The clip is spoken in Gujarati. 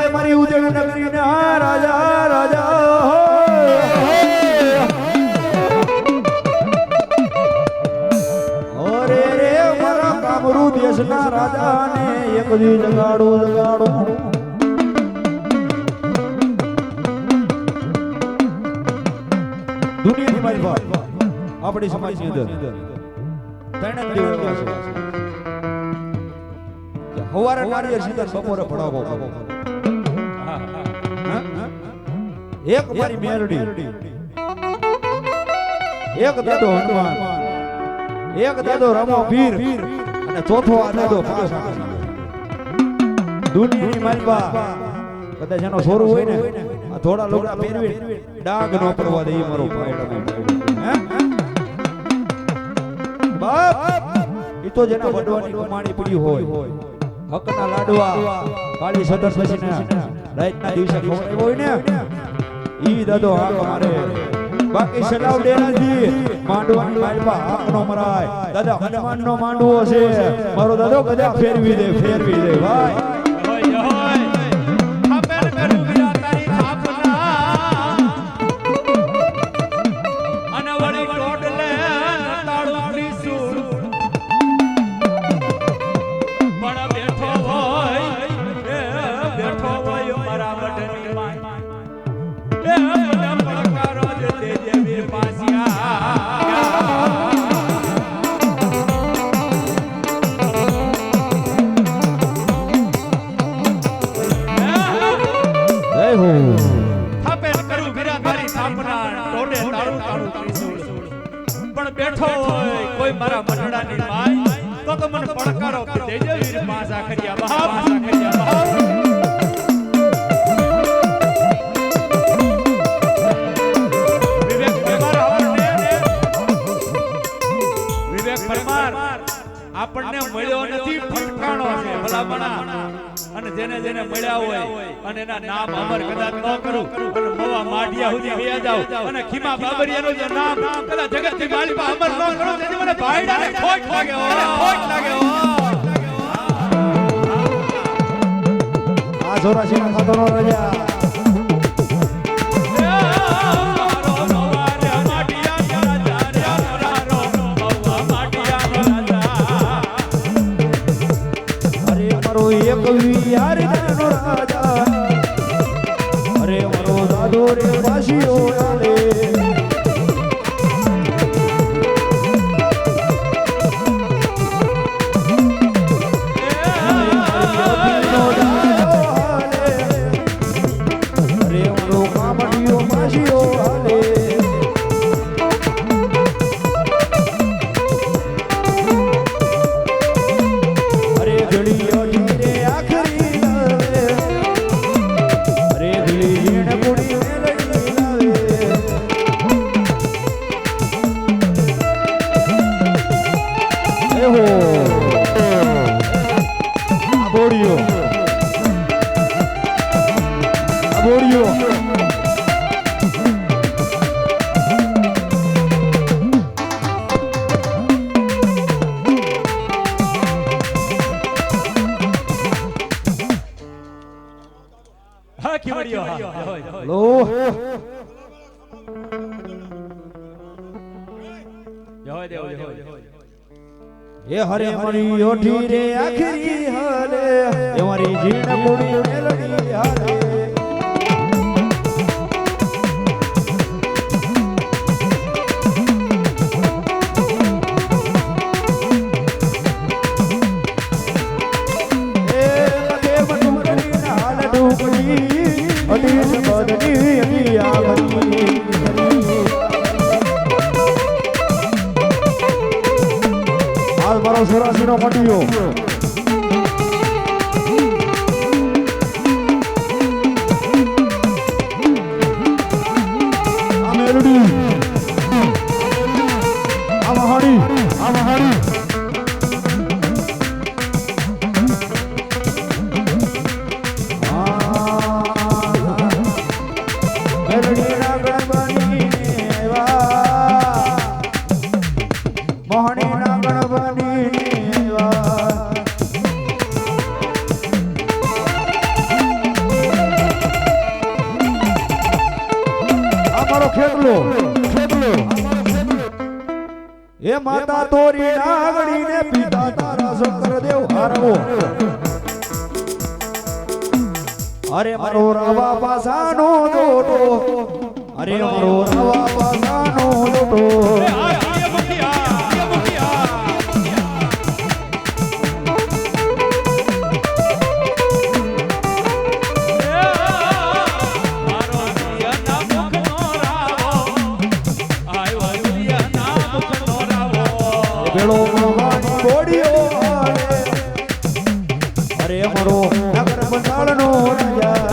ભાઈ, મારી ઉજવણી નગરી ને હા, રાજા રાજા દેશના રાજાને એક દી જગાડું જગાડું. દુનિયાની મારી વાત, આપણી સમાજની અંદર. ત્રણ જ દિવસ હવારે નારીએ સીધા બપોરે ભણાવો એક મારી મેરડી. એક દાદો હનુમાન. એક દાદો રમો વીર. અને ચોથો આ દાદો દુનિયાની માલબા કદાચ એનો છોરું હોય ને આ થોડા લોડા પહેરવી. ડાગ નો પડવા દે એ મારો બાપ! એ તો જેના વડવાની કમાણી પડી હોય. હકના લાડવા કાળી સદર પછીના રાતના દિવસે ખવડાવ્યો હોય ને. ઈ દાદો હાક મારે. બાકી સલાવ ડેરાજી, માંડવાની માલપા હાક નો મરાય. દાદા હનુમાન નો માંડવો છે. મારો દાદો કદા ફેરવી દે ફેરવી દે. ભાઈ પણ બેઠો હોય, કોઈ મારા મંડળાની માય, તો તો મને પડકારો દેજે, વીર પાસા ખરિયા બહા પાસા જેને જેને મળ્યા હોય અને એના નામ અમર કદાચ ન કરું અને મોવા માઢિયા સુધી વયા જાવ અને ખીમા બાબરિયાનું જે નામ કદાચ જગતની માલિકા અમર ન કરું તેથી મને ભાઈડાને ખોટ લાગે. ખોટ લાગે. આ ચોરાસી ના ખાતો નો રજા. એક રાજા. અરે મારો દાદો રે વાસીઓ એ હરે મારી ઓઠી રે આખરી હાલે એ મારી જીણ કુડી મેલડી હાલે ખેતલો ખેતલો એ માતા તોરી નાગડી ને પિતા તારા શંકર દેવ હારવો. અરે મારો રાવા પાસાનો દોડો અરે મારો રાવા ભેળો કોડીઓ અરે મારો નગર બંધાળનો રાજા